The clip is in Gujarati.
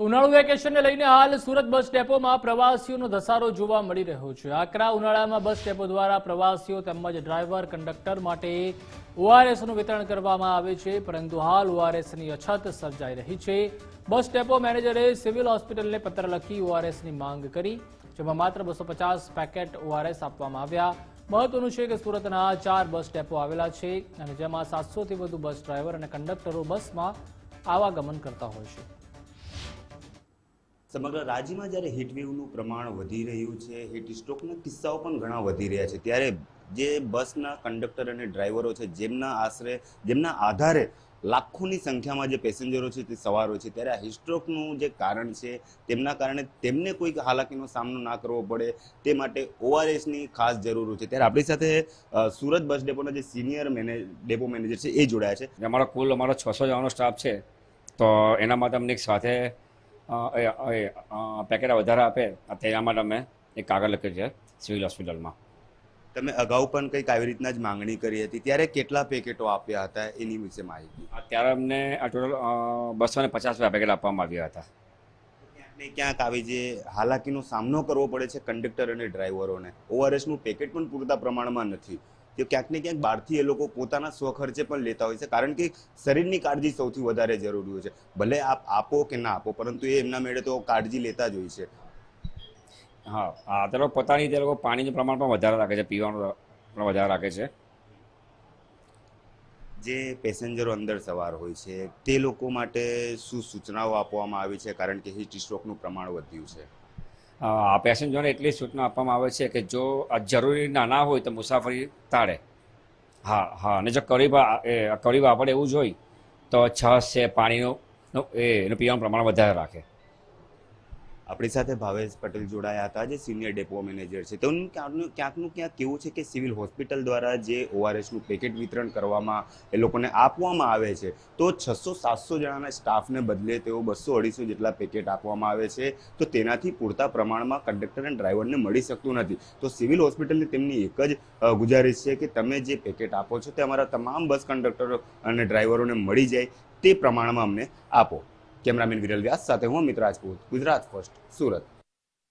ઉનાળુ વેકેશનને લઈને હાલ સુરત બસ ડેપોમાં પ્રવાસીઓનો ધસારો જોવા મળી રહ્યો છે. આકરા ઉનાળામાં બસ ડેપો દ્વારા પ્રવાસીઓ તેમજ ડ્રાઈવર, કંડક્ટર માટે ઓઆરએસનું વિતરણ કરવામાં આવે છે, પરંતુ હાલ ઓઆરએસની અછત સર્જાઈ રહી છે. બસ ડેપો મેનેજરે સિવિલ હોસ્પિટલને પત્ર લખી ઓઆરએસની માંગ કરી, જેમાં માત્ર બસો પેકેટ ઓઆરએસ આપવામાં આવ્યા. મહત્વનું છે કે સુરતના ચાર બસ ડેપો આવેલા છે અને જેમાં સાતસોથી વધુ બસ ડ્રાઈવર અને કંડક્ટરો બસમાં આવાગમન કરતા હોય છે. સમગ્ર રાજ્યમાં જ્યારે હીટવેવનું પ્રમાણ વધી રહ્યું છે હીટ સ્ટ્રોકના કિસ્સાઓ પણ ઘણા વધી રહ્યા છે. ત્યારે જે બસના કંડક્ટર અને ડ્રાઈવરો છે, જેમના આશરે, જેમના આધારે લાખોની સંખ્યામાં જે પેસેન્જરો છે, તે સવારો છે. ત્યારે આ હિસ્ટ્રોકનું જે કારણ છે, તેમના કારણે તેમને કોઈ હાલાકીનો સામનો ના કરવો પડે. તે માટે ઓઆરએસની ખાસ જરૂર છે. ત્યારે આપણી સાથે સુરત બસ ડેપોના જે સિનિયર મેનેજ ડેપો મેનેજર છે, એ જોડાયા છે. અમારો કુલ અમારો છસો જવાનો સ્ટાફ છે. તો એના માટે અમને એક સાથે એ, પેકેટ વધારે આપે તેના માટે અમે એક કાગળ લખ્યું છે સિવિલ હોસ્પિટલમાં તમે અગાઉ પણ કંઈક આવી રીતના જ માંગણી કરી હતી ત્યારે કેટલા પેકેટો આપ્યા હતા એની વિશે માહિતી? અત્યારે અમને આ ટોટલ બસો ને પચાસ પેકેટ આપવામાં આવ્યા હતા. ને ક્યાંક આવી જે હાલાકીનો સામનો કરવો પડે છે કંડક્ટર અને ડ્રાઈવરોને ઓઆરએસનું પેકેટ પણ પૂરતા પ્રમાણમાં નથી. તો ક્યાંક ને ક્યાંક બહારથી એ લોકો પોતાના સ્વખર્ચે પણ લેતા હોય છે. કારણ કે શરીરની કાળજી સૌથી વધારે જરૂરી હોય છે. ભલે આપ આપો કે ના આપો પરંતુ એ એમના મેળે તો કાળજી લેતા જ હોય છે. હા આ તે લોકો પોતાની તે લોકો પાણીનું પ્રમાણ પણ વધારે રાખે છે પીવાનું પણ વધારે રાખે છે. જે પેસેન્જરો અંદર સવાર હોય છે તે લોકો માટે શું સૂચનાઓ આપવામાં આવી છે? કારણ કે હીટ સ્ટ્રોકનું પ્રમાણ વધ્યું છે. પેસેન્જરોને એટલી સૂચના આપવામાં આવે છે કે જો આ જરૂરી ના ના હોય તો મુસાફરી ટાળે. હા હા, અને જો કડી આપણે કડી વાપરે એવું જ તો છાશ છે, પાણીનું, એ, એનું પીવાનું પ્રમાણ વધારે રાખે. આપણી સાથે ભાવેશ પટેલ જોડાયા હતા, જે સિનિયર ડેપો મેનેજર છે. તેમનું ક્યાંકનું ક્યાંકનું ક્યાંક કેવું છે કે સિવિલ હોસ્પિટલ દ્વારા જે ઓઆરએસનું પેકેટ વિતરણ કરવામાં એ લોકોને આપવામાં આવે છે? તો છસો સાતસો જણાના સ્ટાફને બદલે તેઓ બસો અઢીસો જેટલા પેકેટ આપવામાં આવે છે. તો તેનાથી પૂરતા પ્રમાણમાં કંડક્ટર અને ડ્રાઈવરને મળી શકતું નથી. તો સિવિલ હોસ્પિટલની તેમની એક જ ગુજારિશ છે કે તમે જે પેકેટ આપો છો તે અમારા તમામ બસ કંડક્ટરો અને ડ્રાઈવરોને મળી જાય તે પ્રમાણમાં અમને આપો. કેમેરામેન વિરલ વ્યાસ સાથે હું અમિત રાજપૂત ગુજરાત ફર્સ્ટ સુરત.